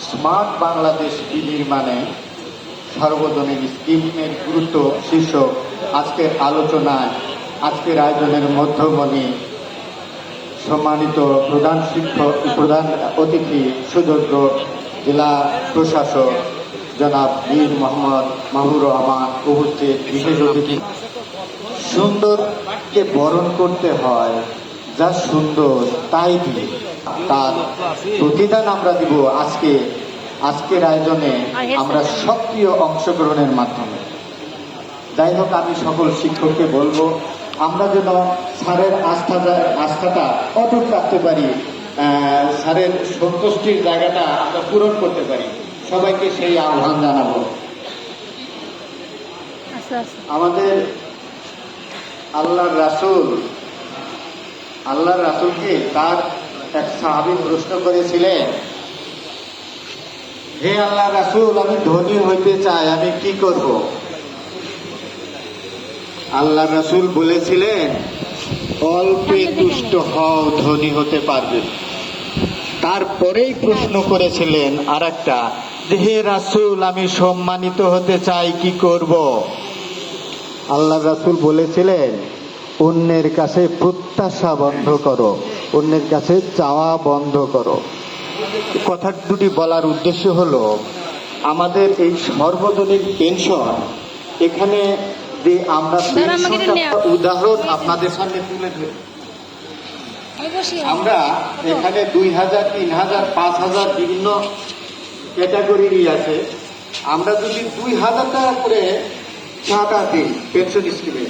Smart Bangladesh বিনির্মাণে সর্বজনীন স্কিমের গুরুত্ব শীর্ষক আজকের আলোচনায়, আজকের আয়োজনের মধ্যমণি সম্মানিত প্রধান শিক্ষক, প্রধান অতিথি, সুযোগ্য জেলা প্রশাসক জনাব বীর মোহাম্মদ মাহুর রহমান উপস্থিত। বিশেষ অতিথি। সুন্দরকে বরণ করতে হয়। যা সুন্দর তাই দিয়ে তার প্রতিদান আমরা দিব আজকে আজকের আয়োজনে আমরা সক্রিয় অংশগ্রহণের মাধ্যমে। যাই হোক আমি সকল শিক্ষককে বলব আমরা যেন স্যারের আস্থা আস্থাটা অটুট রাখতে পারি স্যারের সন্তুষ্টির জায়গাটা আমরা পূরণ করতে পারি। সবাইকে সেই আহ্বান জানাব। আচ্ছা আচ্ছা। আমাদের আল্লাহর রাসূল আল্লাহর রাসূলকে তার এক সাহাবী প্রশ্ন করেছিলেন, হে আল্লাহ রাসূল, আমি ধনী হইতে চাই, আমি কি করব? আল্লাহ রাসূল বলেছিলেন, অল্পে তুষ্ট হও, ধনী হতে পারবে। তারপরেই প্রশ্ন করেছিলেন আর একটা হে রাসূল, আমি সম্মানিত হতে চাই, কি করব? আল্লাহ রাসূল বলেছিলেন অন্যের কাছে প্রত্যাশা বন্ধ করো অন্যের কাছে চাওয়া বন্ধ করো। কথা দুটি বলার উদ্দেশ্য হলো আমাদের এই সর্বজনীন পেনশন এখানে যে আমরা। উদাহরণ আপনাদের সামনে তুলে ধরি। আমরা এখানে দুই হাজার তিন হাজার পাঁচ হাজার বিভিন্ন ক্যাটাগরিরই আছে। আমরা যদি দুই হাজার টাকা করে চাঁদা দিই পেনশন স্কিমে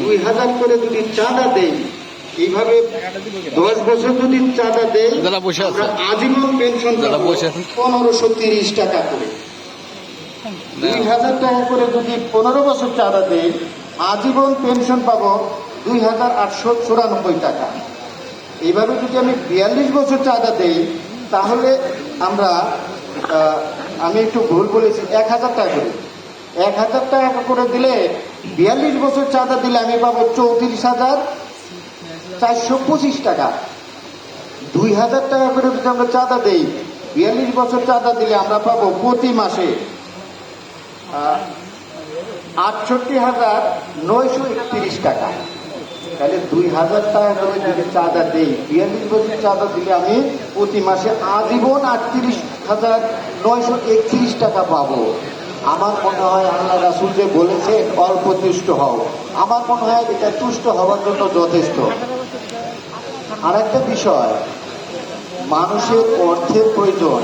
দুই হাজার করে যদি চাঁদা দেই এইভাবে দশ বছর যদি চাঁদা দেই। আমরা আজীবন পেনশন পাবো পনেরোশো তিরিশ টাকা করে। দুই হাজার টাকা করে যদি পনেরো বছর চাঁদা দেই আজীবন পেনশন পাবো দুই হাজার আটশো চুরানব্বই টাকা। এইভাবে যদি আমি বিয়াল্লিশ বছর চাঁদা দেই তাহলে আমরা আমি একটু ভুল বলেছি এক হাজার টাকা করে। এক হাজার টাকা করে দিলে বিয়াল্লিশ বছর চাঁদা দিলে আমি পাবো চৌত্রিশ হাজার চারশো পঁচিশ টাকা। দুই হাজার টাকা করে যদি আমরা চাঁদা দেই, বিয়াল্লিশ বছর চাঁদা দিলে আমরা পাবো প্রতি মাসে আটষট্টি হাজার নয়শো একত্রিশ টাকা। তাহলে দুই হাজার টাকা করে যদি চাঁদা দেই, বিয়াল্লিশ বছর চাঁদা দিলে আমি প্রতি মাসে আজীবন আটত্রিশ হাজার নয়শো একত্রিশ টাকা পাবো। আমার মনে হয় আল্লাহ রাসুল যে বলেছেন অল্প তুষ্ট হও। আমার মনে হয় এটা তুষ্ট হওয়ার জন্য যথেষ্ট। আর একটা বিষয়, মানুষের অর্থের প্রয়োজন,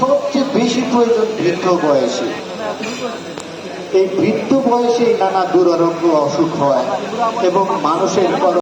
সবচেয়ে বেশি প্রয়োজন বৃদ্ধ বয়সে। এই বৃদ্ধ বয়সে নানা দুরারোগ্য অসুখ হয় এবং মানুষের